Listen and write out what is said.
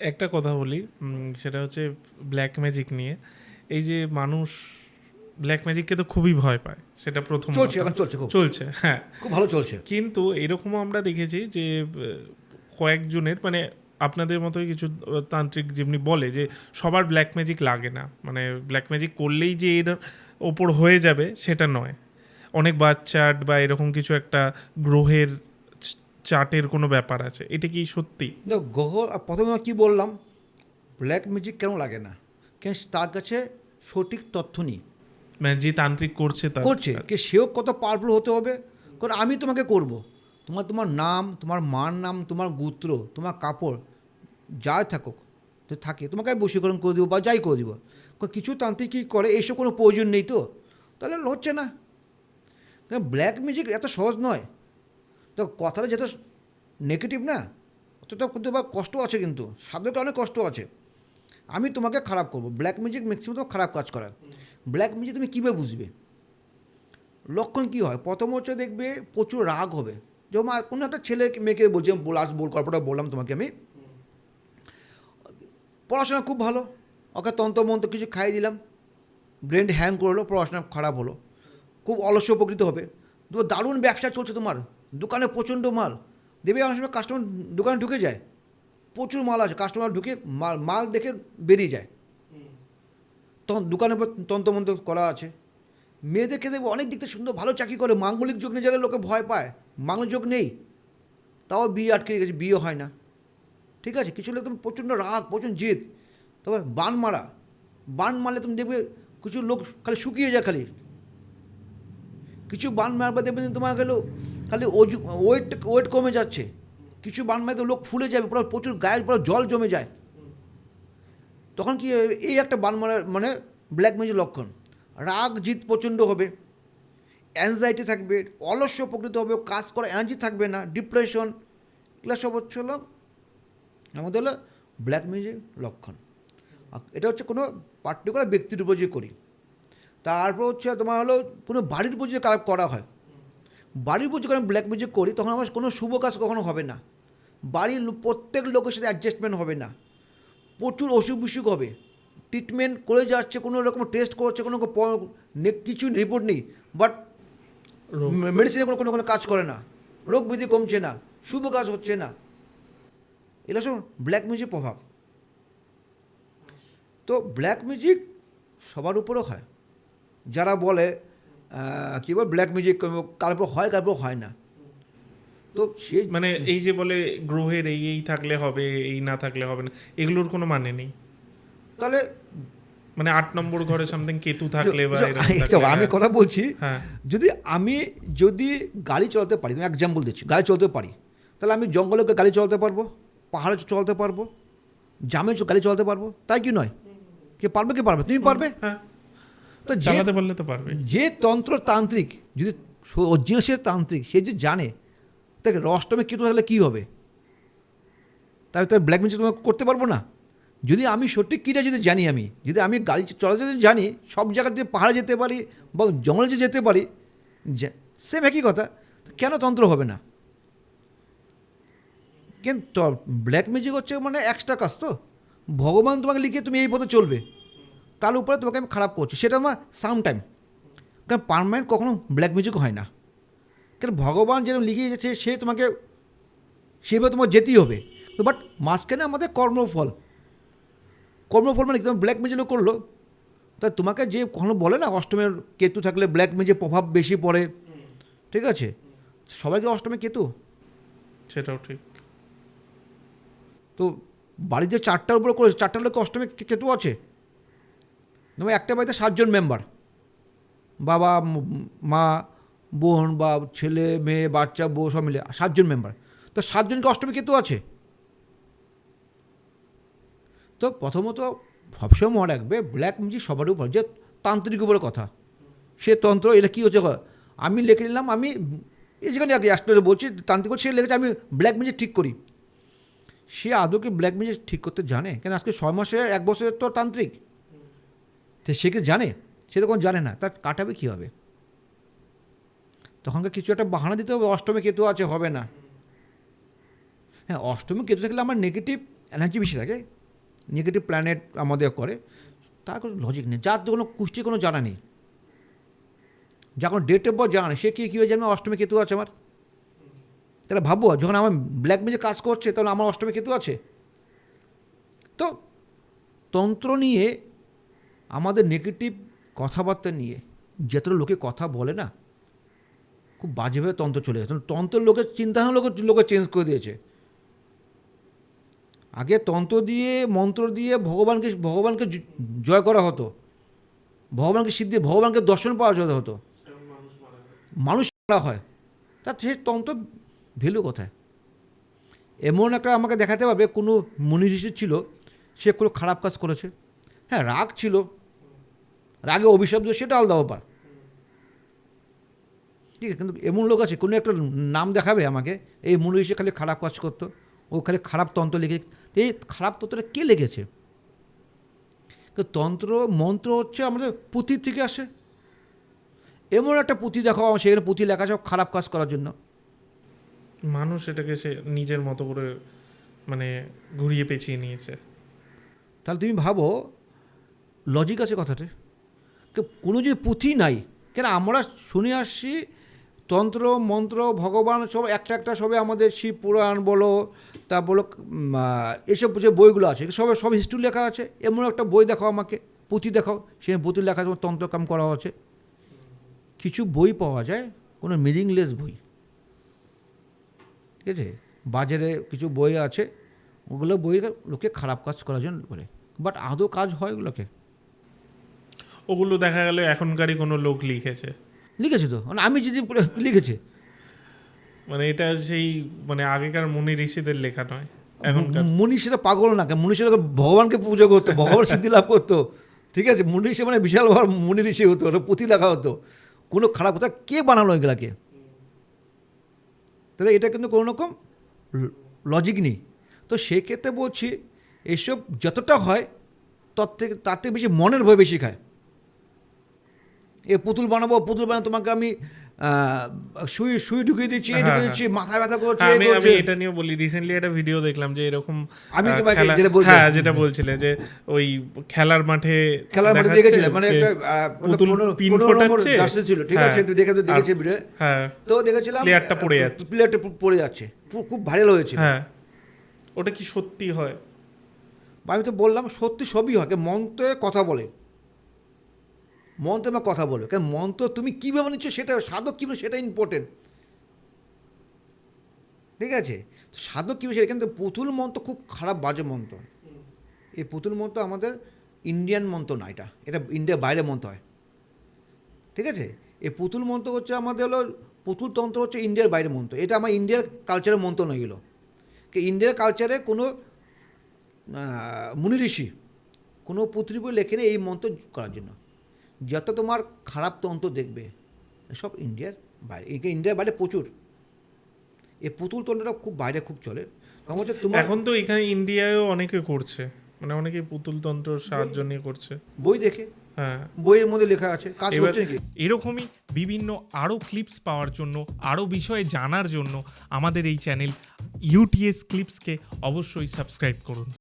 একটা কথা বলি সেটা হচ্ছে ব্ল্যাক ম্যাজিক নিয়ে। এই যে মানুষ ব্ল্যাক ম্যাজিককে তো খুবই ভয় পায় সেটা প্রথম চলছে এখন চলছে চলছে হ্যাঁ। খুব ভালো চলছে। কিন্তু এরকমও আমরা দেখেছি যে কয়েকজনের মানে আপনাদের মতোই কিছু তান্ত্রিক যেমনি বলে যে সবার ব্ল্যাক ম্যাজিক লাগে না। মানে ব্ল্যাক ম্যাজিক করলেই যে এর ওপর হয়ে যাবে সেটা নয়। অনেক বাচ্চাট বা এরকম কিছু একটা গ্রহের চার্টের কোনো ব্যাপার আছে? এটা কি সত্যি? দেখো গ্রহ প্রথমে কী বললাম? ব্ল্যাক ম্যাজিক কেন লাগে না? কেন তার কাছে সঠিক তথ্য নেই? মানে যে তান্ত্রিক করছে তা করছে কে সেও কত পাওয়ারফুল হতে হবে? কারণ আমি তোমাকে করব। তোমার তোমার নাম তোমার মার নাম তোমার গোত্র তোমার কাপড় যা থাকুক তো থাকে তোমাকে আমি বশীকরণ করে দেবো বা যাই করে দেবো। কিছু তান্ত্রিক কী করে এইসব কোনো প্রয়োজন নেই তো? তাহলে হচ্ছে না। ব্ল্যাক মিউজিক এত সহজ নয়? তো কথাটা যেটা নেগেটিভ না অতটা কিন্তু বা কষ্ট আছে কিন্তু সাধকে অনেক কষ্ট আছে। আমি তোমাকে খারাপ করব ব্ল্যাক মিউজিক ম্যাক্সিমাম তোমার খারাপ কাজ করা ব্ল্যাক মিউজিক তুমি কীভাবে বুঝবে? লক্ষণ কী হয়? প্রথম হচ্ছে দেখবে প্রচুর রাগ হবে। যেমন কোনো একটা ছেলে মেয়েকে বলছি লাস্ট বল, গল্পটা বললাম তোমাকে আমি। পড়াশোনা খুব ভালো, ওকে তন্ত্র মন্ত্র কিছু খাইয়ে দিলাম। ব্রেন হ্যাং করল, পড়াশোনা খারাপ হলো। খুব অলস্য উপকৃত হবে। তো দারুণ ব্যবসা চলছে তোমার। দোকানে প্রচণ্ড মাল। দেবে অনেক সময় কাস্টমার দোকানে ঢুকে যায়। প্রচুর মাল আছে কাস্টমার ঢুকে মাল মাল দেখে বেরিয়ে যায়। তখন দোকানে তন্ত্রমন্ত্র করা আছে। মেয়েদেরকে দেখব অনেক দিক থেকে সুন্দর, ভালো চাকরি করে। মাঙ্গলিক যোগ নিয়ে গেলে লোকে ভয় পায় মাঙ্গলিক যোগ নেই। তাও বিয়ে আটকে গেছে বিয়ে হয় না। ঠিক আছে? কিছু লোক তুমি প্রচণ্ড রাগ, প্রচণ্ড জেদ। তারপর বান মারা। বান মারলে তুমি দেখবে কিছু লোক খালি শুকিয়ে যায় খালি। কিছু বান মারবা দেখবে তোমার গেল খালি ওজু ওয়েট ওয়েট কমে যাচ্ছে। কিছু বান মারতে লোক ফুলে যাবে পুরো প্রচুর গায়ের, পুরো জল জমে যায়। তখন কি? এই একটা বান মারার মানে ব্ল্যাক ম্যাজিক লক্ষণ। রাগ জিত প্রচণ্ড হবে অ্যাংজাইটি থাকবে অলস্য প্রকৃত হবে, কাজ করা এনার্জি থাকবে না ডিপ্রেশন এগুলো সব হচ্ছে হলো, আমাদের হলো ব্ল্যাক ম্যাজিক লক্ষণ। এটা হচ্ছে কোনো পার্টিকুলার ব্যক্তির উপর যে করি। তারপর হচ্ছে তোমার হলো কোনো বাড়ির উপর যে করা হয় বাড়ির উপর যখন ব্ল্যাক ম্যাজিক করি তখন আমার কোনো শুভ কাজ কখনো হবে না। বাড়ির প্রত্যেক লোকের সাথে অ্যাডজাস্টমেন্ট হবে না। প্রচুর অসুখ বিসুখ হবে। ট্রিটমেন্ট করে যাচ্ছে কোনো রকম টেস্ট করছে কোনো কিছু রিপোর্ট নেই। বাট। মেডিসিনে কোনো কোনো কোনো কাজ করে না। রোগ ব্যাধি কমছে না। শুভ কাজ হচ্ছে না। এগুলো সব ব্ল্যাক মিউজিক প্রভাব। তো ব্ল্যাক মিউজিক সবার উপরও হয়। যারা বলে কী বল ব্ল্যাক মিউজিক কার উপর হয় কার উপর হয় না। তো সে মানে এই যে বলে গ্রহের এই এই থাকলে হবে এই না থাকলে হবে না এগুলোর কোনো মানে নেই। তাহলে মানে আট নম্বর ঘরে সামথিং কেতু থাকলে বা থাকলে, আমি হ্যাঁ। কথা বলছি হ্যাঁ। যদি আমি যদি গাড়ি চালাতে পারি তুমি এক্সাম্পল দিচ্ছি গাড়ি চলতে পারি তাহলে আমি জঙ্গলে গাড়ি চালাতে পারব পাহাড়ে চালাতে পারব জামে চ- গাড়ি চালাতে পারব তাই কি নয়? কে পারবে কে পারবে তুমি পারবে? হ্যাঁ। তো যে চালাতে পারলে তো পারবে যে তন্ত্র তান্ত্রিক যদি সে তান্ত্রিক সে যদি জানে তাকে অষ্টমে কেতু থাকলে কী হবে? তাহলে তার ব্ল্যাক ম্যাজিক তোমাকে করতে পারব না। যদি আমি সঠিক কীটা যদি জানি আমি যদি আমি গাড়ি যদি জানি সব জায়গা দিয়ে পাহাড়ে যেতে পারি বা জঙ্গলে যে যেতে পারি সেম একই কথা তো কেন তন্ত্র হবে না? কিন্তু ব্ল্যাক ম্যাজিক হচ্ছে মানে এক্সট্রা কাজ তো। ভগবান তোমাকে লিখে তুমি এই পথে চলবে। তার উপরে তোমাকে আমি খারাপ করছি। সেটা আমার সাম টাইম কারণ পারমানেন্ট কখনো ব্ল্যাক মিউজিক হয় না। কারণ ভগবান যেরকম লিখে গেছে সে তোমাকে সেভাবে তোমার যেতেই হবে। তো বাট মাঝখানে আমাদের কর্মফল। কর্মফল মানে তোমার ব্ল্যাক মিউজিকও করল। তা তোমাকে যে কখনো বলে না অষ্টমের কেতু থাকলে ব্ল্যাক মিউজিক প্রভাব বেশি পড়ে। ঠিক আছে? সবাইকে অষ্টমে কেতু? সেটাও ঠিক। তো বাড়িতে চারটার উপরে করেছে। চারটা লোক অষ্টমে কেতু আছে? যেমন একটা বাড়িতে সাতজন মেম্বার বাবা মা, বোন বা ছেলে, মেয়ে, বাচ্চা, বউ, সব মিলে সাতজন মেম্বার তো সাতজনকে অষ্টমী কেতু আছে? তো প্রথমত সবসময় মনে রাখবে ব্ল্যাক মিউজিক সবার উপর, যে তান্ত্রিক উপরে কথা। সে তন্ত্র এটা কী হচ্ছে? আমি লিখে নিলাম, আমি এই যেখানে অ্যাস্ট্রোলজি বলছি, তান্ত্রিক সে লিখেছে, আমি ব্ল্যাক মিউজিক ঠিক করি। সে আদৌ কি ব্ল্যাক ম্যাজিক ঠিক করতে জানে? কেন? আজকে ছয় মাসে এক বছরের তো তান্ত্রিক। তো সে কি জানে? সে তো কোনো জানে না। তার কাটাবে কী হবে? তখনকে কিছু একটা বাহানা দিতে হবে, অষ্টমী কেতু আছে, হবে না। হ্যাঁ অষ্টমী কেতু থাকলে আমার নেগেটিভ এনার্জি বেশি থাকে। নেগেটিভ প্ল্যানেট আমাদের করে। তার কোনো লজিক নেই। যার তো কোনো কুষ্টি কোনো জানা নেই। যার কোনো ডেট অফ বার্থ জানা নেই। সে কী, কীভাবে জানবে অষ্টমী কেতু আছে আমার? তাহলে ভাববো যখন আমার ব্ল্যাক মেজে কাজ করছে তাহলে আমার অষ্টমী কেতু আছে? তো তন্ত্র নিয়ে আমাদের নেগেটিভ কথাবার্তা নিয়ে যতটা লোকে কথা বলে না, খুব বাজেভাবে তন্ত্র চলে গেছে। তন্ত্রের লোকের চিন্তাধারা লোকের লোকে চেঞ্জ করে দিয়েছে। আগে তন্ত্র দিয়ে, মন্ত্র দিয়ে ভগবানকে ভগবানকে জয় করা হতো। ভগবানকে সিদ্ধি, ভগবানকে দর্শন পাওয়া যেতে হতো। মানুষ মারা হয়। তা সে তন্ত্র ভ্যালু কোথায়? এমন একটা আমাকে দেখাতে পারবে, কোনো মুনি ঋষি ছিল, সে কোনো খারাপ কাজ করেছে। হ্যাঁ রাগ ছিল রাগে অভিশাপ দিল সেটা আলাদা ব্যাপার। ঠিক আছে কিন্তু এমন লোক আছে কোনো একটা নাম দেখাবে আমাকে এই মুনি ঋষি খালি খারাপ কাজ করতো ও খালি খারাপ তন্ত্র লিখে এই খারাপ তন্ত্রটা কে লিখেছে? তো তন্ত্র মন্ত্র হচ্ছে আমাদের পুঁথির থেকে আসে। এমন একটা পুঁথি দেখাও সেখানে পুঁথি লেখা সব খারাপ কাজ করার জন্য। মানুষ এটাকে সে নিজের মতো করে মানে ঘুরিয়ে পেঁচিয়ে নিয়েছে। তাহলে তুমি ভাবো লজিক আছে কথাতে কে- কোনো যে পুঁথি নাই, কেন আমরা শুনে আসছি, তন্ত্র, মন্ত্র, ভগবান সব একটা একটা সবে আমাদের শিব পুরাণ বলো তা বলো এসব যে বইগুলো আছে, সবে সব হিস্ট্রি লেখা আছে, এমন একটা বই দেখাও আমাকে, পুঁথি দেখাও সে পুঁথি লেখা আছে তন্ত্র কাম করা আছে। কিছু বই পাওয়া যায়, কোনো মিনিংলেস বই। ঠিক আছে? বাজারে কিছু বই আছে, ওগুলো বই লোকে খারাপ কাজ করার জন্য বলে বাট আদৌ কাজ হয় ওগুলোকে? ওগুলো দেখা গেল এখনকারই কোনো লোক লিখেছে। লিখেছে তো? মানে আমি যদি লিখেছে। মানে এটা সেই মানে আগেকার মুনি ঋষিদের লেখা নয় এখনকার। মুনি সেটা পাগল না মুনি সেটা ভগবানকে পুজো করতো ভগবান সিদ্ধি লাভ করতো। ঠিক আছে? মুনি ঋষি মানে বিশাল বড় মুনি ঋষি হতো ওটা পুঁথি লেখা হতো। কোনো খারাপ কথা কে বানালো এগুলাকে? তাহলে এটা কিন্তু কোনো রকম লজিক নেই। তো সেক্ষেত্রে বলছি এসব যতটা হয় তত থেকে তার থেকে বেশি মনের ভয় বেশি খায়। এ পুতুল বানাবো পুতুল বানাবো তোমাকে আমি সুই সুই ঢুকিয়ে দিচ্ছি হ্যাঁ, ঢুকিয়ে হ্যাঁ। দিচ্ছি মাথা ব্যথা করছে হ্যাঁ, আমি আমি এটা নিয়ে বলি রিসেন্টলি একটা ভিডিও দেখলাম যে এরকম আমি তোমাকে যেটা বলছিলাম। হ্যাঁ যেটা বলছিলে যে ওই খেলার মাঠে খেলার মাঠে দেখেছিলাম মানে একটা পুতুল পিন ফোটাচ্ছে। জার্সি ছিল ঠিক আছে? তুই দেখে তো আর- দেখেছি ভিডিও? হ্যাঁ। তো দেখেছিলাম প্লেয়ারটা পড়ে যাচ্ছে। প্লেয়ারটা পড়ে যাচ্ছে। খুব- ভাইরাল হয়েছে হ্যাঁ। ওটা কি সত্যি হয়? আমি তো বললাম সত্যি সবই হয় মন্ত্রে কথা বলে। মন্ত্রে আমার কথা বলে। কারণ মন্ত্র তুমি কীভাবে নিচ্ছ সেটা, সাধক কীভাবে সেটা ইম্পর্টেন্ট ঠিক আছে? তো সাধক কীভাবে সেটা, কিন্তু পুতুল মন্ত্র খুব খারাপ, বাজে মন্ত্র এই পুতুল মন্ত্র আমাদের ইন্ডিয়ান মন্ত্র না এটা। এটা ইন্ডিয়ার বাইরে মন্ত্র হয়। ঠিক আছে? এই পুতুল মন্ত্র হচ্ছে আমাদের হলো, পুতুল তন্ত্র হচ্ছে ইন্ডিয়ার বাইরে মন্ত্র এটা আমার ইন্ডিয়ার কালচারের মন্ত্র নয় এগুলো। কি ইন্ডিয়ার কালচারে কোনো মুনি ঋষি, কোনো পুত্রী বই লেখেনি এই মন্ত্র করার জন্য। যত তোমার খারাপ তন্ত্র দেখবে সব ইন্ডিয়ার বাইরে ইন্ডিয়ার বাইরে প্রচুর। এই পুতুল তন্ত্রটা খুব বাইরে খুব চলে। হচ্ছে তোমার এখন তো এখানে ইন্ডিয়ায়ও অনেকে করছে। মানে অনেকে পুতুল তন্ত্র সাহায্য নিয়ে করছে। বই দেখে। হ্যাঁ। বইয়ের মধ্যে লেখা আছে কাজ করছে এরকমই বিভিন্ন আরও ক্লিপস পাওয়ার জন্য আরও বিষয়ে জানার জন্য আমাদের এই চ্যানেল ইউটিএস ক্লিপসকে অবশ্যই সাবস্ক্রাইব করুন।